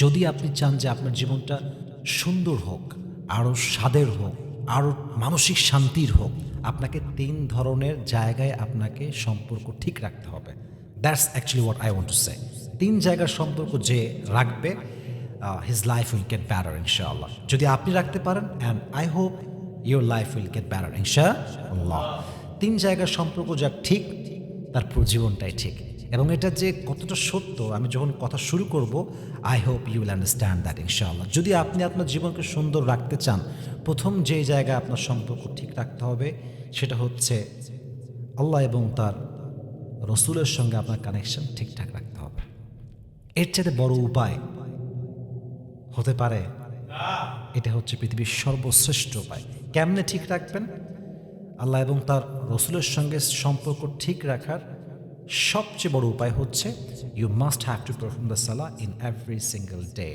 যদি আপনি চান যে আপনার জীবনটা সুন্দর হোক, আরও স্বাদের হোক, আরও মানসিক শান্তির হোক, আপনাকে তিন ধরনের জায়গায় আপনাকে সম্পর্ক ঠিক রাখতে হবে। That's actually what I want to say তিন জায়গার সম্পর্ক যে রাখবে his life will get better ইনশাআল্লাহ যদি আপনি রাখতে পারেন and I hope your life will get better ইনশাআল্লাহ তিন জায়গার সম্পর্ক যা ঠিক, তার পুরো জীবনটাই ঠিক। এবং এটা যে কতটা সত্য, আমি যখন কথা শুরু করব I hope you will understand that ইনশাআল্লাহ যদি আপনি আপনার জীবনকে সুন্দর রাখতে চান, প্রথম যে জায়গায় আপনার সম্পর্ক ঠিক রাখতে হবে, সেটা হচ্ছে আল্লাহ এবং তার রসুলের সঙ্গে আপনার কানেকশন ঠিকঠাক রাখতে হবে। এর চাইতে বড় উপায় হতে পারে, এটা হচ্ছে পৃথিবীর সর্বশ্রেষ্ঠ উপায়। কেমনে ঠিক রাখবেন? আল্লাহ এবং তার রসুলের সঙ্গে সম্পর্ক ঠিক রাখার সবচেয়ে বড় উপায় হচ্ছে you must have to perform the সালা ইন এভরি সিঙ্গেল ডে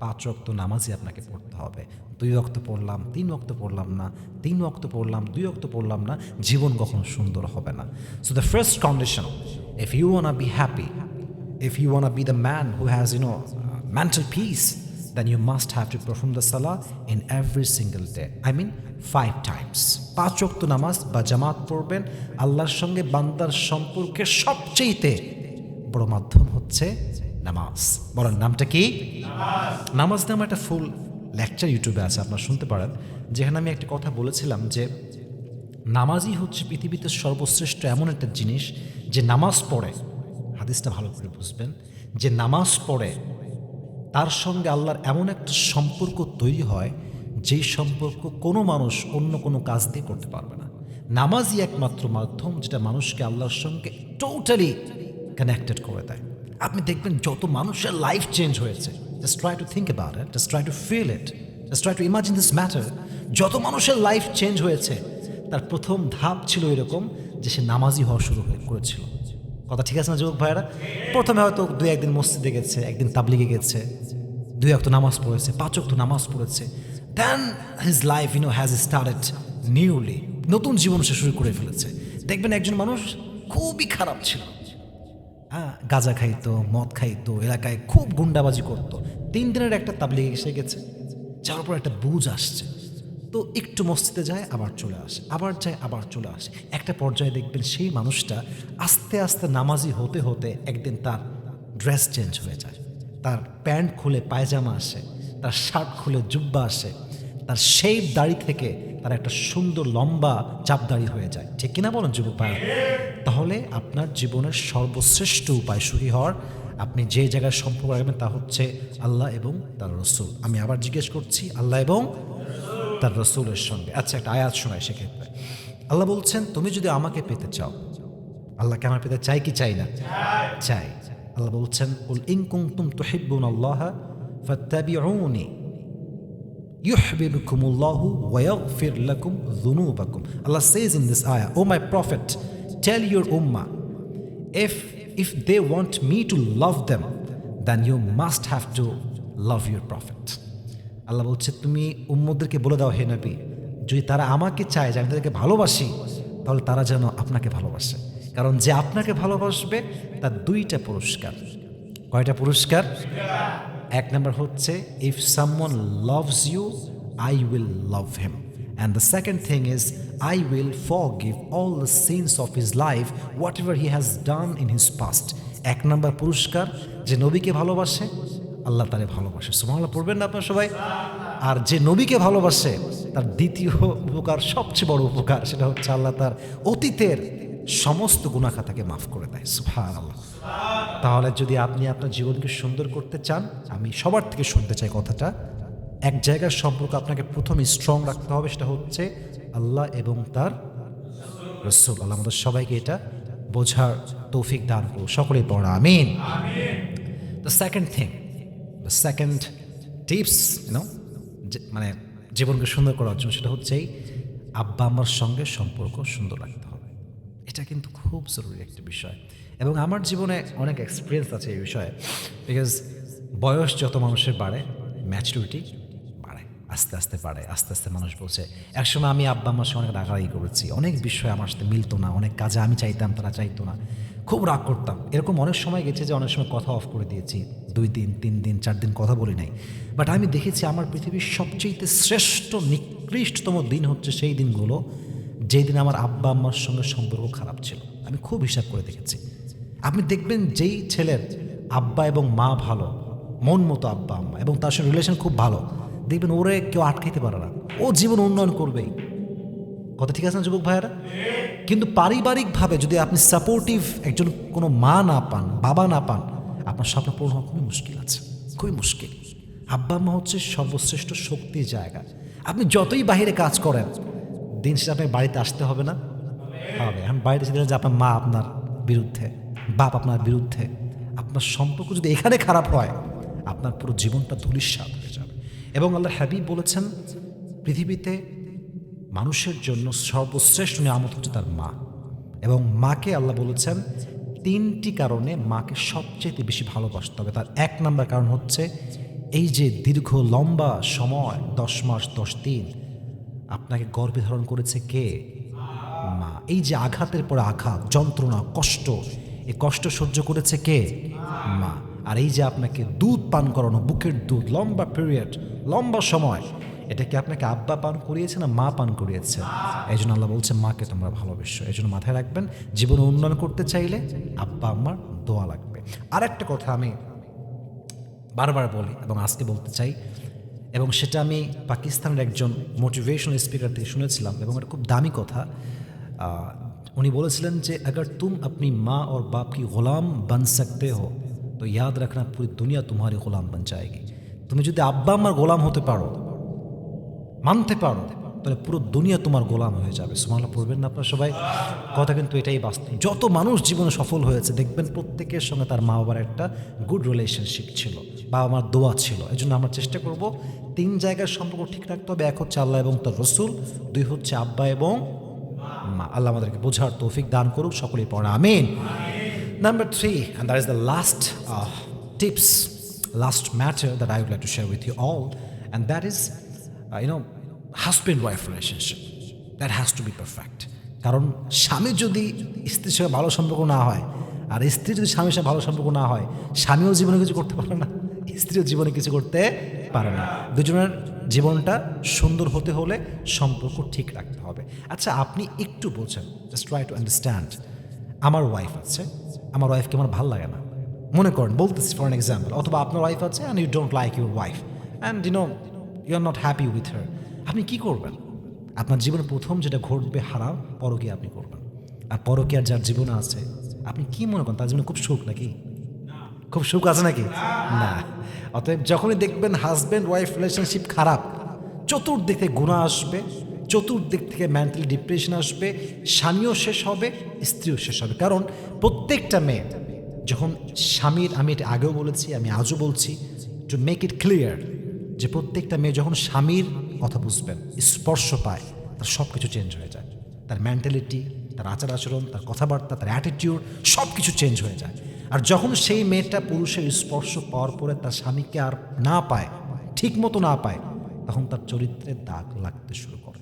পাঁচ রক্ত নামাজই আপনাকে পড়তে হবে। দুই অক্ত পড়লাম তিন অক্ত পড়লাম না তিন অক্ত পড়লাম দুই অক্ত পড়লাম না জীবন কখনো সুন্দর হবে না। So the first condition if you want be happy if you want to be the man who has you know uh, mental peace then you must have to perform the salah in every single day. I times পাঁচ ওয়াক্ত নামাজ বা জামাত পড়বেন, আল্লাহর সঙ্গে বান্দার সম্পর্কের সবচেয়েতে বড় মাধ্যম হচ্ছে নামাজ। বলেন, নামটা কি? নামাজ নামে একটা ফুল লেকচার ইউটিউবে আছে, আপনারা শুনতে পারেন, যেখানে আমি একটা কথা বলেছিলাম যে নামাজই হচ্ছে পৃথিবীতে সর্বশ্রেষ্ঠ এমন একটা জিনিস যে নামাজ পড়ে, হাদিসটা ভালো করে বুঝবেন, যে নামাজ পড়ে তার সঙ্গে আল্লাহর এমন একটা সম্পর্ক তৈরি হয় যেই সম্পর্ক কোনো মানুষ অন্য কোনো কাজ দিয়ে করতে পারবে না। নামাজই একমাত্র মাধ্যম যেটা মানুষকে আল্লাহর সঙ্গে টোটালি কানেক্টেড করে দেয়। আপনি দেখবেন যত মানুষের লাইফ চেঞ্জ হয়েছে just try to think about it just try to feel it just try to imagine this matter যত মানুষের লাইফ চেঞ্জ হয়েছে, তার প্রথম ধাপ ছিল এরকম যে সে নামাজি হওয়া শুরু হয়ে করেছিল। কথা ঠিক আছে না যুবক ভাইয়েরা? প্রথমে হয়তো দু একদিন মসজিদে গেছে, একদিন তাবলিগে গেছে, দুই অক্ত নামাজ পড়েছে, পাঁচ অক্ত নামাজ পড়েছে। Then his life you know has started newly নতুন জীবন সে শুরু করে ফেলেছে। দেখবেন একজন মানুষ খুবই খারাপ ছিল। হ্যাঁ গাঁজা খাইতো, মদ খাইতো, এলাকায় খুব গুন্ডাবাজি করতো। তিন দিনের একটা তাবলিগে এসে গেছে যার উপর একটা বুঝ আসছে। তো একটু মসজিদে যায়, আবার চলে আসে, আবার যায়, আবার চলে আসে। একটা পর্যায়ে দেখবেন সেই মানুষটা আস্তে আস্তে নামাজি হতে হতে একদিন তার ড্রেস চেঞ্জ হয়ে যায়। তার প্যান্ট খুলে পায়জামা আসে। তার শার্ট খুলে জুব্বা আসে। তার সেই দাড়ি থেকে তার একটা সুন্দর লম্বা চাপ দাড়ি হয়ে যায়। ঠিক কিনা বলুন, যুবক ভাই তাহলে আপনার জীবনের সর্বশ্রেষ্ঠ উপায় সুখী হওয়ার আপনি যে জায়গায় সম্পর্ক রাখবেন তা হচ্ছে আল্লাহ এবং তার রসুল। আমি আবার জিজ্ঞেস করছি, আল্লাহ এবং তার রসুলের সঙ্গে। আচ্ছা একটা আয়াত শোনায় সেক্ষেত্রে। আল্লাহ বলছেন, তুমি যদি আমাকে পেতে চাও আল্লাহকে আমার পেতে চাই কি চাই না? চাই আল্লাহ বলছেন ইনকুম তুম তুহিব্বুন আল্লাহ ফাত্তাবিউনি Yuhbibukumullahu wa yaghfir lakum dhunubakum. Allah says in this ayah, O my Prophet, tell your ummah, if, if they want me to love them, then you must have to love your Prophet. আল্লাহ বলছে তুমি উম্মদেরকে বলে দাও হে নবী যদি তারা আমাকে চায় যে আমি তাদেরকে ভালোবাসি তাহলে তারা যেন আপনাকে ভালোবাসে কারণ যে আপনাকে ভালোবাসবে তার দুইটা পুরস্কার কয়টা পুরস্কার এক নম্বর হচ্ছে if someone loves you I will love him second thing is I will forgive all the sins of his life whatever he has done in his past এক নম্বর পুরস্কার, যে নবীকে ভালোবাসে, আল্লাহ তারে ভালোবাসে। সুমাল্লাহ পড়বেন না আপনার সবাই? আর যে নবীকে ভালোবাসে, তার দ্বিতীয় উপকার, সবচেয়ে বড় উপকার, সেটা হচ্ছে আল্লাহ তার অতীতের সমস্ত গুণাখাতাকে মাফ করে দেয়। সুফার আল্লাহ তাহলে যদি আপনি আপনার জীবনকে সুন্দর করতে চান, আমি সবার থেকে শুনতে চাই কথাটা, এক জায়গার সম্পর্ক আপনাকে প্রথমে স্ট্রং রাখতে হবে, সেটা হচ্ছে আল্লাহ এবং তার রসুল। আল্লাহ আমাদের সবাইকে এটা বোঝার তৌফিক দান করুন সকলেই পড়া, আমিন। The second thing the second tips you know মানে জীবনকে সুন্দর করার জন্য সেটা হচ্ছেই আব্বা আমার সঙ্গে সম্পর্ক সুন্দর রাখতে এটা কিন্তু খুব জরুরি একটা বিষয়। এবং আমার জীবনে অনেক এক্সপিরিয়েন্স আছে এই বিষয়ে। বিকজ বয়স যত মানুষের বাড়ে ম্যাচুরিটি বাড়ে, আস্তে আস্তে বাড়ে, আস্তে আস্তে মানুষ বলছে, একসময় আমি আব্বা আমার সঙ্গে অনেক রাগারাগি করেছি। অনেক বিষয় আমার সাথে মিলতো না, অনেক কাজে আমি চাইতাম, তারা চাইতো না। খুব রাগ করতাম। এরকম অনেক সময় গেছে যে অনেক সময় কথা অফ করে দিয়েছি। দুই দিন, তিন দিন, চার দিন কথা বলি নাই। বাট আমি দেখেছি আমার পৃথিবীর সবচেয়ে শ্রেষ্ঠ, নিকৃষ্টতম দিন হচ্ছে সেই দিনগুলো যেই দিন আমার আব্বা আম্মার সঙ্গে সম্পর্ক খারাপ ছিল, আমি খুব হিসাব করে দেখেছি। আপনি দেখবেন যেই ছেলের আব্বা এবং মা ভালো, মন মতো আব্বা আম্মা এবং তার সঙ্গে রিলেশন খুব ভালো, দেখবেন ওরে কেউ আটকাইতে পারে না। ও জীবন উন্নয়ন করবেই। কথা ঠিক আছে না, যুবক ভাইয়েরা? কিন্তু পারিবারিকভাবে যদি আপনি সাপোর্টিভ একজন কোনো মা না পান, বাবা না পান, আপনার স্বপ্ন পূরণ হওয়া খুবই মুশকিল আছে, খুবই মুশকিল। আব্বা মা হচ্ছে সর্বশ্রেষ্ঠ শক্তির জায়গা। আপনি যতই বাইরে কাজ করেন দিন শেষে আপনার বাড়িতে আসতে হবে না? হবে। এখন বাড়িতে এসে যে আপনার মা আপনার বিরুদ্ধে, বাপ আপনার বিরুদ্ধে। আপনার সম্পর্ক যদি এখানে খারাপ হয়, আপনার পুরো জীবনটা ধুলিস্বাদ হয়ে যাবে। এবং আল্লাহ হাবিব বলেছেন, পৃথিবীতে মানুষের জন্য সর্বশ্রেষ্ঠ নিয়ামত হচ্ছে তার মা। এবং মাকে আল্লাহ বলেছেন, তিনটি কারণে মাকে সবচেয়ে বেশি ভালোবাসতে হবে। তার এক নম্বর কারণ হচ্ছে, এই যে দীর্ঘ, লম্বা সময়, দশ মাস, দশ দিন আপনাকে গর্ভে ধারণ করেছে কে? মা। এই যে আঘাতের পর আঘাত, যন্ত্রণা, কষ্ট, এই কষ্ট সহ্য করেছে কে? মা। আর এই যে আপনাকে দুধ পান করানো, বুকের দুধ, লম্বা পিরিয়ড লম্বা সময়, এটা কি আপনাকে আব্বা পান করিয়েছে না মা পান করিয়েছে? এই জন্য আল্লাহ বলছে, মাকে তোমরা ভালোবেসো। এই জন্য মাথায় রাখবেন, জীবনে উন্নয়ন করতে চাইলে আব্বা, আম্মার দোয়া লাগবে। আর একটা কথা আমি বারবার বলি এবং আজকে বলতে চাই এবং সেটা আমি পাকিস্তানের একজন মোটিভেশনাল স্পিকার থেকে শুনেছিলাম এবং এটা খুব দামি কথা আহ, উনি বলেছিলেন যে अगर तुम अपनी माँ और बाप की गुलाम बन सकते हो तो याद रखना पूरी दुनिया तुम्हारी गुलाम बन जाएगी তুমি যদি আব্বা আম্মার গোলাম হতে পারো মানতে পারো তাহলে পুরো দুনিয়া তোমার গোলাম হয়ে যাবে। সুমালা পড়বেন না আপনারা সবাই। কথা কিন্তু এটাই বাস্তব। যত মানুষ জীবনে সফল হয়েছে দেখবেন প্রত্যেকের সঙ্গে তার মা বাবার একটা গুড রিলেশনশিপ ছিল বাবা মার দোয়া ছিল। এই জন্য আমরা চেষ্টা করব তিন জায়গার সম্পর্ক ঠিক রাখতে হবে। এক হচ্ছে আল্লাহ এবং তার রসুল দুই হচ্ছে আব্বা এবং মা। আল্লাহ আমাদেরকে বোঝার তৌফিক দান করুক সকলেই পড়া আমিন। Number three and that is the last uh, tips, last matter that I would like to share with you all, and that is, uh, wife know, that has to be perfect. কারণ স্বামী যদি স্ত্রীর সঙ্গে ভালো সম্পর্ক না হয় আর স্ত্রী যদি স্বামীর সঙ্গে ভালো সম্পর্ক না হয় স্বামীও জীবনে কিছু করতে পারে না। স্ত্রীও জীবনে কিছু করতে পারে না। দুজনের জীবনটা সুন্দর হতে হলে সম্পর্ক ঠিক রাখতে হবে। আচ্ছা আপনি একটু বোঝেন জাস্ট ট্রাই টু আন্ডারস্ট্যান্ড আমার ওয়াইফ আছে আমার ওয়াইফকে আমার ভালো লাগে না। মনে করেন বলতেছি ফর এন এক্সাম্পল অথবা আপনার ওয়াইফ আছে and you don't like your wife and you know you are not happy with her আপনি কি করবেন? আপনার জীবনে প্রথম যেটা ঘটবে হারাম পরকীয়া আপনি করবেন। আর পরকীয়ার যার জীবনে আছে, আপনি কি মনে করেন, তার জীবনে খুব সুখ নাকি? খুব সুখ আছে নাকি? না। অতএব যখনই দেখবেন হাজব্যান্ড ওয়াইফ রিলেশনশিপ খারাপ, চতুর্দিক থেকে গুণা আসবে, চতুর্দিক থেকে মেন্টালি ডিপ্রেশন আসবে, স্বামীও শেষ হবে, স্ত্রীও শেষ হবে। কারণ প্রত্যেকটা মেয়ে, যখন স্বামীর, আমি এটা আগেও বলেছি, আমি আজও বলছি টু মেক ইট ক্লিয়ার যে প্রত্যেকটা মেয়ে যখন স্বামীর কথা বুঝবেন, স্পর্শ পায়, তার সব কিছু চেঞ্জ হয়ে যায়। তার মেন্টালিটি তার আচার আচরণ, তার কথাবার্তা, তার অ্যাটিটিউড সব কিছু চেঞ্জ হয়ে যায়। আর যখন সেই মেয়েটা পুরুষের স্পর্শ পাওয়ার পরে তার স্বামীকে আর না পায়, ঠিক মতো না পায়, তখন তার চরিত্রে দাগ লাগতে শুরু করে।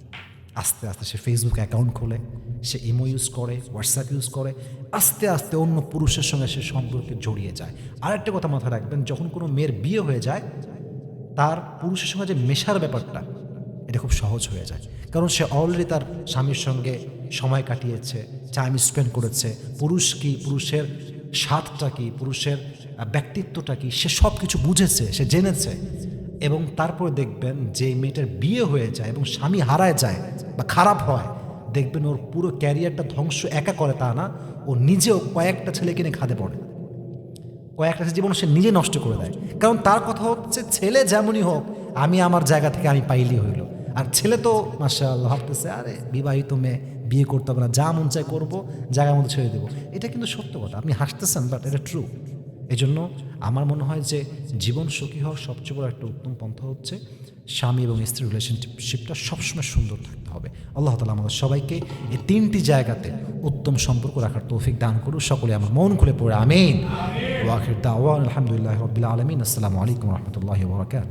আস্তে আস্তে সে ফেসবুক অ্যাকাউন্ট খোলে, সে ইমো ইউজ করে হোয়াটসঅ্যাপ ইউজ করে, আস্তে আস্তে অন্য পুরুষের সঙ্গে সে সম্পর্কে জড়িয়ে যায়। আরেকটা কথা মাথায় রাখবেন, যখন কোনো মেয়ের বিয়ে হয়ে যায়, তার পুরুষের সঙ্গে যে মেশার ব্যাপারটা এটা খুব সহজ হয়ে যায়। কারণ সে অলরেডি তার স্বামীর সঙ্গে সময় কাটিয়েছে টাইম স্পেন্ড করেছে। পুরুষ কি, পুরুষের স্বাদটা কি, পুরুষের ব্যক্তিত্বটা কি, সে সব কিছু বুঝেছে, সে জেনেছে। এবং তারপরে দেখবেন যে মেয়েটার বিয়ে হয়ে যায় এবং স্বামী হারায় যায় বা খারাপ হয়, দেখবেন ওর পুরো ক্যারিয়ারটা ধ্বংস একা করে তা না, ও নিজেও কয়েকটা ছেলে কিনে খাদে পড়ে। কয়েকটা জীবন সে নিজে নষ্ট করে দেয়। কারণ তার কথা হচ্ছে, ছেলে যেমনই হোক, আমি আমার জায়গা থেকে আমি পাইলি হইল। আর ছেলে তো আল্লাহ ভাবতেছে, আরে, বিবাহিত মেয়ে, বিয়ে করতে হবে না, যা মন চাই করব, জায়গার মধ্যে ছেড়ে দেবো। এটা কিন্তু সত্য কথা, আপনি হাসতেছেন বাট এটা ট্রু এই জন্য আমার মনে হয় যে জীবন সুখী হওয়ার সবচেয়ে বড় একটা উত্তম পন্থা হচ্ছে স্বামী এবং স্ত্রী রিলেশনশিপটা সবসময় সুন্দর থাকতে হবে। আল্লাহ তালা আমাদের সবাইকে এই তিনটি জায়গাতে উত্তম সম্পর্ক রাখার তৌফিক দান করুক। সকলে আমার মন খুলে পড়ে, আমিন। আলহামদুলিল্লাহ রবিল আলমিন। আসসালামু আলাইকুম রহমতুল্লাহ বরকাত